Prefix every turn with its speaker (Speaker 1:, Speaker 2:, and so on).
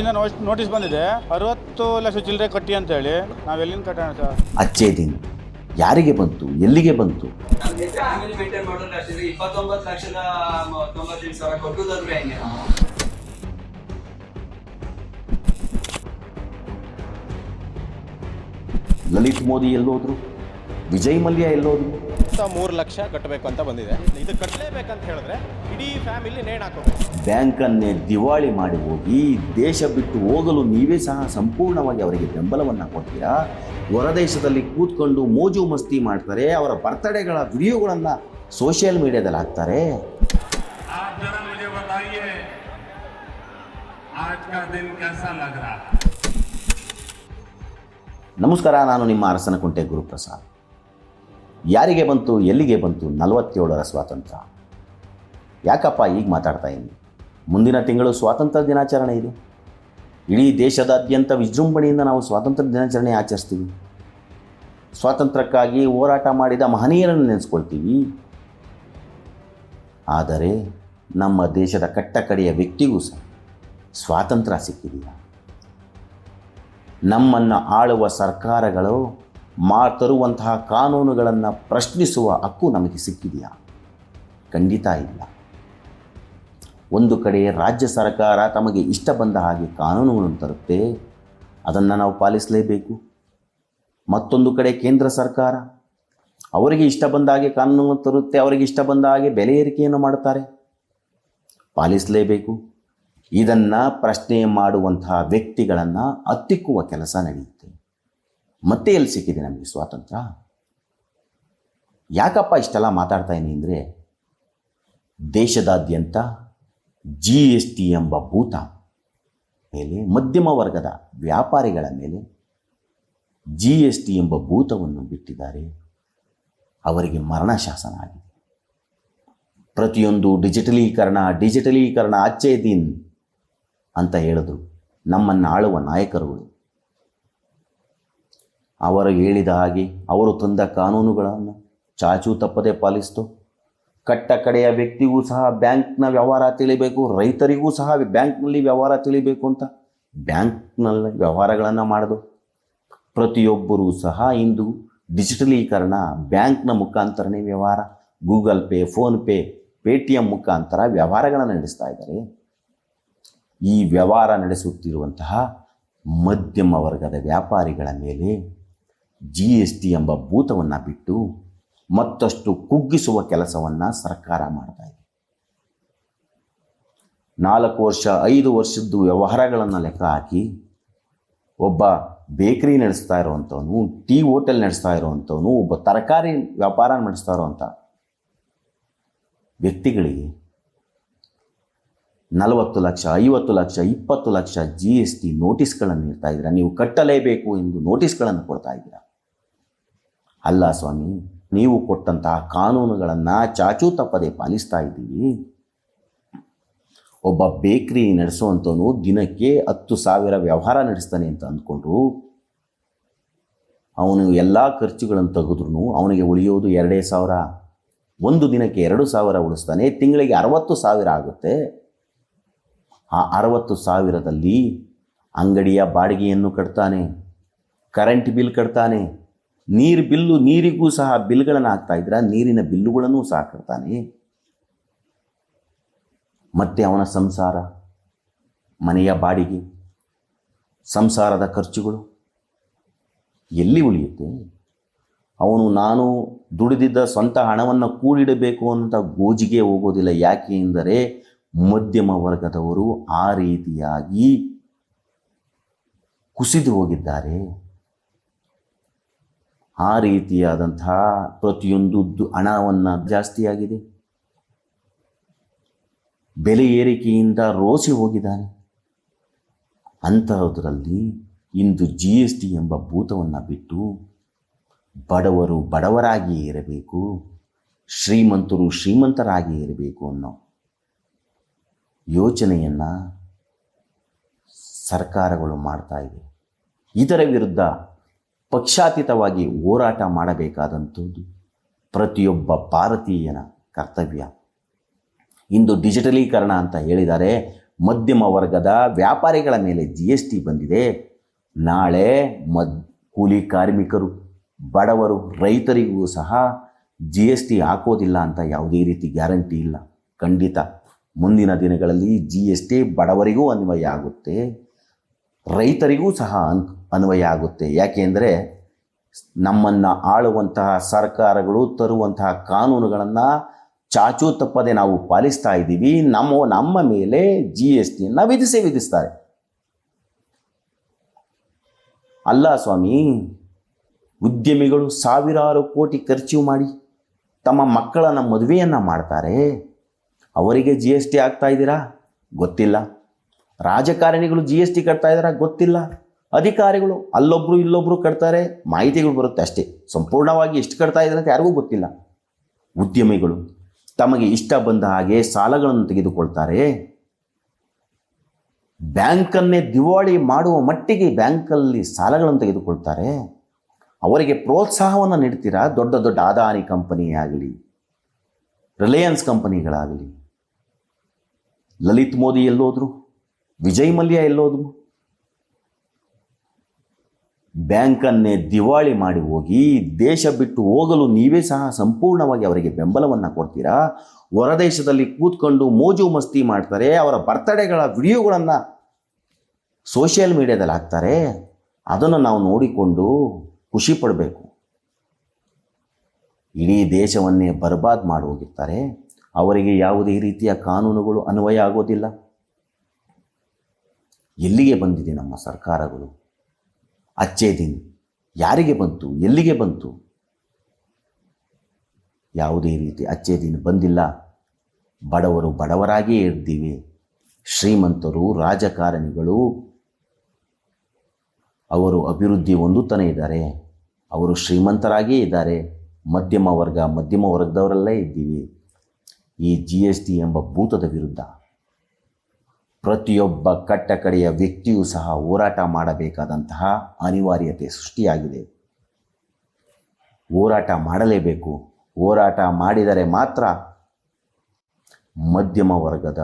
Speaker 1: ಇಂದ ನೋಟಿಸ್ ಬಂದಿದೆ ಅರವತ್ತು ಲಕ್ಷ ಚಿಲ್ಲರೆ ಕಟ್ಟಿ ಅಂತ ಹೇಳಿ ನಾವ್ ಎಲ್ಲಿಂದ ಕಟ್ಟೋಣ ಸರ್?
Speaker 2: ಅಚ್ಚೇ ದಿನ. ಯಾರಿಗೆ ಬಂತು? ಎಲ್ಲಿಗೆ ಬಂತು? ಲಲಿತ್ ಮೋದಿ ಎಲ್ಲೋದ್ರು? ವಿಜಯ್ ಮಲ್ಯ ಎಲ್ಲೋದ್ರು?
Speaker 3: ಮೂರು ಲಕ್ಷ ಕಟ್ಟಬೇಕು ಅಂತ ಬಂದಿದೆ. ಇದು ಕಟ್ಟಲೇಬೇಕಂತ ಹೇಳಿದ್ರೆ ಇಡೀ ಫ್ಯಾಮಿಲಿ ನೇಣು
Speaker 2: ಬ್ಯಾಂಕನ್ನೇ ದಿವಾಳಿ ಮಾಡಿ ಹೋಗಿ ದೇಶ ಬಿಟ್ಟು ಹೋಗಲು ನೀವೇ ಸಹ ಸಂಪೂರ್ಣವಾಗಿ ಅವರಿಗೆ ಬೆಂಬಲವನ್ನು ಕೊಡ್ತೀರಾ? ಹೊರದೇಶದಲ್ಲಿ ಕೂತ್ಕೊಂಡು ಮೋಜು ಮಸ್ತಿ ಮಾಡ್ತಾರೆ ಅವರ ಬರ್ತಡೆಗಳ ವಿಡಿಯೋಗಳನ್ನು ಸೋಷಿಯಲ್ ಮೀಡಿಯಾದಲ್ಲಿ ಹಾಕ್ತಾರೆ. ನಮಸ್ಕಾರ ನಾನು ನಿಮ್ಮ ಅರಸನ ಕುಂಟೆ ಗುರುಪ್ರಸಾದ್. ಯಾರಿಗೆ ಬಂತು, ಎಲ್ಲಿಗೆ ಬಂತು ನಲವತ್ತೇಳರ ಸ್ವಾತಂತ್ರ್ಯ? ಯಾಕಪ್ಪ ಈಗ ಮಾತಾಡ್ತಾ ಇದ್ದೀನಿ ಮುಂದಿನ ತಿಂಗಳು ಸ್ವಾತಂತ್ರ್ಯ ದಿನಾಚರಣೆ ಇದೆ. ಇಡೀ ದೇಶದಾದ್ಯಂತ ವಿಜೃಂಭಣೆಯಿಂದ ನಾವು ಸ್ವಾತಂತ್ರ್ಯ ದಿನಾಚರಣೆ ಆಚರಿಸ್ತೀವಿ. ಸ್ವಾತಂತ್ರ್ಯಕ್ಕಾಗಿ ಹೋರಾಟ ಮಾಡಿದ ಮಹನೀಯರನ್ನು ನೆನೆಸ್ಕೊಳ್ತೀವಿ. ಆದರೆ ನಮ್ಮ ದೇಶದ ಕಟ್ಟಕಡೆಯ ವ್ಯಕ್ತಿಗೂ ಸಹ ಸ್ವಾತಂತ್ರ್ಯ ಸಿಕ್ಕಿದೆಯಾ? ನಮ್ಮನ್ನು ಆಳುವ ಸರ್ಕಾರಗಳು ಮಾ ತರುವಂತಹ ಕಾನೂನುಗಳನ್ನು ಪ್ರಶ್ನಿಸುವ ಹಕ್ಕು ನಮಗೆ ಸಿಕ್ಕಿದೆಯಾ? ಖಂಡಿತ ಇಲ್ಲ. ಒಂದು ಕಡೆ ರಾಜ್ಯ ಸರ್ಕಾರ ತಮಗೆ ಇಷ್ಟ ಬಂದ ಹಾಗೆ ಕಾನೂನುಗಳನ್ನು ತರುತ್ತೆ, ಅದನ್ನು ನಾವು ಪಾಲಿಸಲೇಬೇಕು. ಮತ್ತೊಂದು ಕಡೆ ಕೇಂದ್ರ ಸರ್ಕಾರ, ಅವರಿಗೆ ಇಷ್ಟ ಬಂದ ಹಾಗೆ ಕಾನೂನುಗಳನ್ನು ತರುತ್ತೆ, ಅವರಿಗೆ ಇಷ್ಟ ಬಂದ ಹಾಗೆ ಬೆಲೆ ಏರಿಕೆಯನ್ನು ಮಾಡುತ್ತಾರೆ. ಪಾಲಿಸಲೇಬೇಕು. ಇದನ್ನು ಪ್ರಶ್ನೆ ಮಾಡುವಂತಹ ವ್ಯಕ್ತಿಗಳನ್ನು ಹತ್ತಿಕ್ಕುವ ಕೆಲಸ ನಡೆಯುತ್ತೆ. ಮತ್ತೆ ಎಲ್ಲಿ ಸಿಕ್ಕಿದೆ ನಮಗೆ ಸ್ವಾತಂತ್ರ್ಯ? ಯಾಕಪ್ಪ ಇಷ್ಟೆಲ್ಲ ಮಾತಾಡ್ತಾ ಇದ್ದೀನಿ ಅಂದರೆ ದೇಶದಾದ್ಯಂತ ಜಿ ಎಸ್ ಟಿ ಎಂಬ ಭೂತ ಮೇಲೆ, ಮಧ್ಯಮ ವರ್ಗದ ವ್ಯಾಪಾರಿಗಳ ಮೇಲೆ ಜಿ ಎಸ್ ಟಿ ಎಂಬ ಭೂತವನ್ನು ಬಿಟ್ಟಿದ್ದಾರೆ. ಅವರಿಗೆ ಮರಣ ಶಾಸನ ಆಗಿದೆ. ಪ್ರತಿಯೊಂದು ಡಿಜಿಟಲೀಕರಣ ಡಿಜಿಟಲೀಕರಣ ಅಚ್ಚೇ ದಿನ್ ಅಂತ ಹೇಳಿದ್ರು ನಮ್ಮನ್ನು ಆಳುವ ನಾಯಕರುಗಳು. ಅವರು ಹೇಳಿದ ಹಾಗೆ ಅವರು ತಂದ ಕಾನೂನುಗಳನ್ನು ಚಾಚೂ ತಪ್ಪದೆ ಪಾಲಿಸ್ತು. ಕಟ್ಟ ಕಡೆಯ ವ್ಯಕ್ತಿಗೂ ಸಹ ಬ್ಯಾಂಕ್ನ ವ್ಯವಹಾರ ತಿಳಿಬೇಕು, ರೈತರಿಗೂ ಸಹ ಬ್ಯಾಂಕ್ನಲ್ಲಿ ವ್ಯವಹಾರ ತಿಳಿಬೇಕು ಅಂತ ಬ್ಯಾಂಕ್ನಲ್ಲಿ ವ್ಯವಹಾರಗಳನ್ನು ಮಾಡಿದು. ಪ್ರತಿಯೊಬ್ಬರೂ ಸಹ ಇಂದು ಡಿಜಿಟಲೀಕರಣ, ಬ್ಯಾಂಕ್ನ ಮುಖಾಂತರನೇ ವ್ಯವಹಾರ, Google Pay PhonePe Paytm ಮುಖಾಂತರ ವ್ಯವಹಾರಗಳನ್ನು ನಡೆಸ್ತಾ ಇದ್ದಾರೆ. ಈ ವ್ಯವಹಾರ ನಡೆಸುತ್ತಿರುವಂತಹ ಮಧ್ಯಮ ವರ್ಗದ ವ್ಯಾಪಾರಿಗಳ ಮೇಲೆ ಜಿ ಎಸ್ ಟಿ ಎಂಬ ಭೂತವನ್ನು ಬಿಟ್ಟು ಮತ್ತಷ್ಟು ಕುಗ್ಗಿಸುವ ಕೆಲಸವನ್ನು ಸರ್ಕಾರ ಮಾಡ್ತಾ ಇದೆ. ನಾಲ್ಕು ವರ್ಷ, ಐದು ವರ್ಷದ್ದು ವ್ಯವಹಾರಗಳನ್ನು ಲೆಕ್ಕ ಹಾಕಿ ಒಬ್ಬ ಬೇಕರಿ ನಡೆಸ್ತಾ ಇರುವಂಥವನು ಟೀ ಹೋಟೆಲ್ ನಡೆಸ್ತಾ ಇರುವಂಥವನು ಒಬ್ಬ ತರಕಾರಿ ವ್ಯಾಪಾರ ನಡೆಸ್ತಾ ಇರುವಂಥ ವ್ಯಕ್ತಿಗಳಿಗೆ ನಲವತ್ತು ಲಕ್ಷ, ಐವತ್ತು ಲಕ್ಷ, ಇಪ್ಪತ್ತು ಲಕ್ಷ ಜಿ ಎಸ್ ಟಿ ನೋಟಿಸ್ಗಳನ್ನು ನೀಡ್ತಾ ಇದ್ದೀರಾ? ನೀವು ಕಟ್ಟಲೇಬೇಕು ಎಂದು ನೋಟಿಸ್ಗಳನ್ನು ಕೊಡ್ತಾ ಇದ್ದೀರಾ? ಅಲ್ಲ ಸ್ವಾಮಿ, ನೀವು ಕೊಟ್ಟಂತಹ ಕಾನೂನುಗಳನ್ನು ಚಾಚೂ ತಪ್ಪದೆ ಪಾಲಿಸ್ತಾ ಇದ್ದೀವಿ ಒಬ್ಬ ಬೇಕ್ರಿ ನಡೆಸುವಂಥವನು ದಿನಕ್ಕೆ ಹತ್ತು ಸಾವಿರ ವ್ಯವಹಾರ ನಡೆಸ್ತಾನೆ ಅಂತ ಅಂದ್ಕೊಂಡ್ರು. ಅವನು ಎಲ್ಲ ಖರ್ಚುಗಳನ್ನು ತೆಗೆದ್ರೂ ಅವನಿಗೆ ಉಳಿಯೋದು ಎರಡೇ ಸಾವಿರ. ಒಂದು ದಿನಕ್ಕೆ ಎರಡು ಸಾವಿರ ಉಳಿಸ್ತಾನೆ, ತಿಂಗಳಿಗೆ ಅರವತ್ತು ಸಾವಿರ ಆಗುತ್ತೆ. ಆ ಅರವತ್ತು ಸಾವಿರದಲ್ಲಿ ಅಂಗಡಿಯ ಬಾಡಿಗೆಯನ್ನು ಕಟ್ತಾನೆ ಕರೆಂಟ್ ಬಿಲ್ ಕಟ್ತಾನೆ ನೀರು ಬಿಲ್ಲು ನೀರಿಗೂ ಸಹ ಬಿಲ್ಗಳನ್ನು ಹಾಕ್ತಾ ಇದ್ರ, ನೀರಿನ ಬಿಲ್ಲುಗಳನ್ನು ಸಹ ಕಟ್ತಾನೆ ಮತ್ತೆ ಅವನ ಸಂಸಾರ, ಮನೆಯ ಬಾಡಿಗೆ, ಸಂಸಾರದ ಖರ್ಚುಗಳು ಎಲ್ಲಿ ಉಳಿಯುತ್ತೆ? ಅವನು ನಾನು ದುಡಿದಿದ್ದ ಸ್ವಂತ ಹಣವನ್ನು ಕೂಡಿಡಬೇಕು ಅಂತ ಗೋಜಿಗೆ ಹೋಗೋದಿಲ್ಲ. ಯಾಕೆ ಎಂದರೆ ಮಧ್ಯಮ ವರ್ಗದವರು ಆ ರೀತಿಯಾಗಿ ಕುಸಿದು ಹೋಗಿದ್ದಾರೆ. ಆ ರೀತಿಯಾದಂತಹ ಪ್ರತಿಯೊಂದು ಹಣವನ್ನು ಜಾಸ್ತಿಯಾಗಿದೆ ಬೆಲೆ ಏರಿಕೆಯಿಂದ ರೋಸಿ ಹೋಗಿದ್ದಾನೆ. ಅಂತಹದರಲ್ಲಿ ಇಂದು ಜಿ ಎಸ್ ಟಿ ಎಂಬ ಭೂತವನ್ನು ಬಿಟ್ಟು ಬಡವರು ಬಡವರಾಗಿಯೇ ಇರಬೇಕು, ಶ್ರೀಮಂತರು ಶ್ರೀಮಂತರಾಗಿಯೇ ಇರಬೇಕು ಅನ್ನೋ ಯೋಚನೆಯನ್ನು ಸರ್ಕಾರಗಳು ಮಾಡ್ತಾ ಇದೆ. ಇದರ ವಿರುದ್ಧ ಪಕ್ಷಾತೀತವಾಗಿ ಹೋರಾಟ ಮಾಡಬೇಕಾದಂಥದ್ದು ಪ್ರತಿಯೊಬ್ಬ ಭಾರತೀಯನ ಕರ್ತವ್ಯ. ಇಂದು ಡಿಜಿಟಲೀಕರಣ ಅಂತ ಹೇಳಿದ್ದಾರೆ ಮಧ್ಯಮ ವರ್ಗದ ವ್ಯಾಪಾರಿಗಳ ಮೇಲೆ ಜಿ ಎಸ್ ಟಿ ಬಂದಿದೆ. ನಾಳೆ ಮದ್, ಕೂಲಿ ಕಾರ್ಮಿಕರು, ಬಡವರು, ರೈತರಿಗೂ ಸಹ ಜಿ ಎಸ್ ಟಿ ಹಾಕೋದಿಲ್ಲ ಅಂತ ಯಾವುದೇ ರೀತಿ ಗ್ಯಾರಂಟಿ ಇಲ್ಲ. ಖಂಡಿತ ಮುಂದಿನ ದಿನಗಳಲ್ಲಿ ಜಿ ಎಸ್ ಟಿ ಬಡವರಿಗೂ ಅನ್ವಯ ಆಗುತ್ತೆ. ರೈತರಿಗೂ ಸಹ ಅನ್ ಅನ್ವಯ ಆಗುತ್ತೆ ಯಾಕೆಂದರೆ ನಮ್ಮನ್ನು ಆಳುವಂತಹ ಸರ್ಕಾರಗಳು ತರುವಂತಹ ಕಾನೂನುಗಳನ್ನು ಚಾಚೂ ತಪ್ಪದೆ ನಾವು ಪಾಲಿಸ್ತಾ ಇದ್ದೀವಿ. ನಮ್ಮ ನಮ್ಮ ಮೇಲೆ ಜಿ ಎಸ್ ಟಿಯನ್ನು ವಿಧಿಸಿ ವಿಧಿಸ್ತಾರೆ. ಅಲ್ಲ ಸ್ವಾಮಿ, ಉದ್ಯಮಿಗಳು ಸಾವಿರಾರು ಕೋಟಿ ಖರ್ಚು ಮಾಡಿ ತಮ್ಮ ಮಕ್ಕಳನ್ನು ಮದುವೆಯನ್ನು ಮಾಡ್ತಾರೆ. ಅವರಿಗೆ ಜಿ ಎಸ್ ಟಿ ಆಗ್ತಾ ಇದ್ದೀರಾ? ಗೊತ್ತಿಲ್ಲ. ರಾಜಕಾರಣಿಗಳು ಜಿ ಎಸ್ ಟಿ ಕಟ್ತಾ ಇದ್ದಾರಾ? ಗೊತ್ತಿಲ್ಲ. ಅಧಿಕಾರಿಗಳು ಅಲ್ಲೊಬ್ಬರು ಇಲ್ಲೊಬ್ಬರು ಕಟ್ತಾರೆ, ಮಾಹಿತಿಗಳು ಬರುತ್ತೆ ಅಷ್ಟೇ. ಸಂಪೂರ್ಣವಾಗಿ ಎಷ್ಟು ಕಟ್ತಾ ಇದ್ದಾರೆ ಅಂತ ಯಾರಿಗೂ ಗೊತ್ತಿಲ್ಲ. ಉದ್ಯಮಿಗಳು ತಮಗೆ ಇಷ್ಟ ಬಂದ ಹಾಗೆ ಸಾಲಗಳನ್ನು ತೆಗೆದುಕೊಳ್ತಾರೆ. ಬ್ಯಾಂಕನ್ನೇ ದಿವಾಳಿ ಮಾಡುವ ಮಟ್ಟಿಗೆ ಬ್ಯಾಂಕಲ್ಲಿ ಸಾಲಗಳನ್ನು ತೆಗೆದುಕೊಳ್ತಾರೆ. ಅವರಿಗೆ ಪ್ರೋತ್ಸಾಹವನ್ನು ನೀಡ್ತೀರಾ? ದೊಡ್ಡ ದೊಡ್ಡ ಆದಾನಿ ಕಂಪನಿ ಆಗಲಿ ರಿಲಯನ್ಸ್ ಕಂಪನಿಗಳಾಗಲಿ. ಲಲಿತ್ ಮೋದಿ ಎಲ್ಲೋದ್ರು, ವಿಜಯ್ ಮಲ್ಯ ಎಲ್ಲೋದ್ರು. ಬ್ಯಾಂಕನ್ನೇ ದಿವಾಳಿ ಮಾಡಿ ಹೋಗಿ ದೇಶ ಬಿಟ್ಟು ಹೋಗಲು ನೀವೇ ಸಹ ಸಂಪೂರ್ಣವಾಗಿ ಅವರಿಗೆ ಬೆಂಬಲವನ್ನು ಕೊಡ್ತೀರಾ? ಹೊರದೇಶದಲ್ಲಿ ಕೂತ್ಕೊಂಡು ಮೋಜು ಮಸ್ತಿ ಮಾಡ್ತಾರೆ, ಅವರ ಬರ್ತಡೆಗಳ ವಿಡಿಯೋಗಳನ್ನು ಸೋಷಿಯಲ್ ಮೀಡಿಯಾದಲ್ಲಿ ಹಾಕ್ತಾರೆ. ಅದನ್ನು ನಾವು ನೋಡಿಕೊಂಡು ಖುಷಿ ಪಡಬೇಕು. ಇಡೀ ದೇಶವನ್ನೇ ಬರ್ಬಾದ್ ಮಾಡಿ ಹೋಗಿರ್ತಾರೆ. ಅವರಿಗೆ ಯಾವುದೇ ರೀತಿಯ ಕಾನೂನುಗಳು ಅನ್ವಯ ಆಗೋದಿಲ್ಲ. ಎಲ್ಲಿಗೆ ಬಂದಿದೆ ನಮ್ಮ ಸರ್ಕಾರಗಳು? ಅಚ್ಚೇ ದಿನ್. ಯಾರಿಗೆ ಬಂತು, ಎಲ್ಲಿಗೆ ಬಂತು? ಯಾವುದೇ ರೀತಿ ಅಚ್ಚೇ ದಿನ ಬಂದಿಲ್ಲ. ಬಡವರು ಬಡವರಾಗಿಯೇ ಇದ್ದೀವಿ ಶ್ರೀಮಂತರು, ರಾಜಕಾರಣಿಗಳು, ಅವರು ಅಭಿವೃದ್ಧಿ ಹೊಂದುತ್ತಾನೆ ಇದ್ದಾರೆ. ಅವರು ಶ್ರೀಮಂತರಾಗಿಯೇ ಇದ್ದಾರೆ. ಮಧ್ಯಮ ವರ್ಗ, ಮಧ್ಯಮ ವರ್ಗದವರಲ್ಲೇ ಇದ್ದೀವಿ. ಈ ಜಿ ಎಸ್ ಟಿ ಎಂಬ ಭೂತದ ವಿರುದ್ಧ ಪ್ರತಿಯೊಬ್ಬ ಕಟ್ಟಕಡೆಯ ವ್ಯಕ್ತಿಯೂ ಸಹ ಹೋರಾಟ ಮಾಡಬೇಕಾದಂತಹ ಅನಿವಾರ್ಯತೆ ಸೃಷ್ಟಿಯಾಗಿದೆ. ಹೋರಾಟ ಮಾಡಲೇಬೇಕು. ಹೋರಾಟ ಮಾಡಿದರೆ ಮಾತ್ರ ಮಧ್ಯಮ ವರ್ಗದ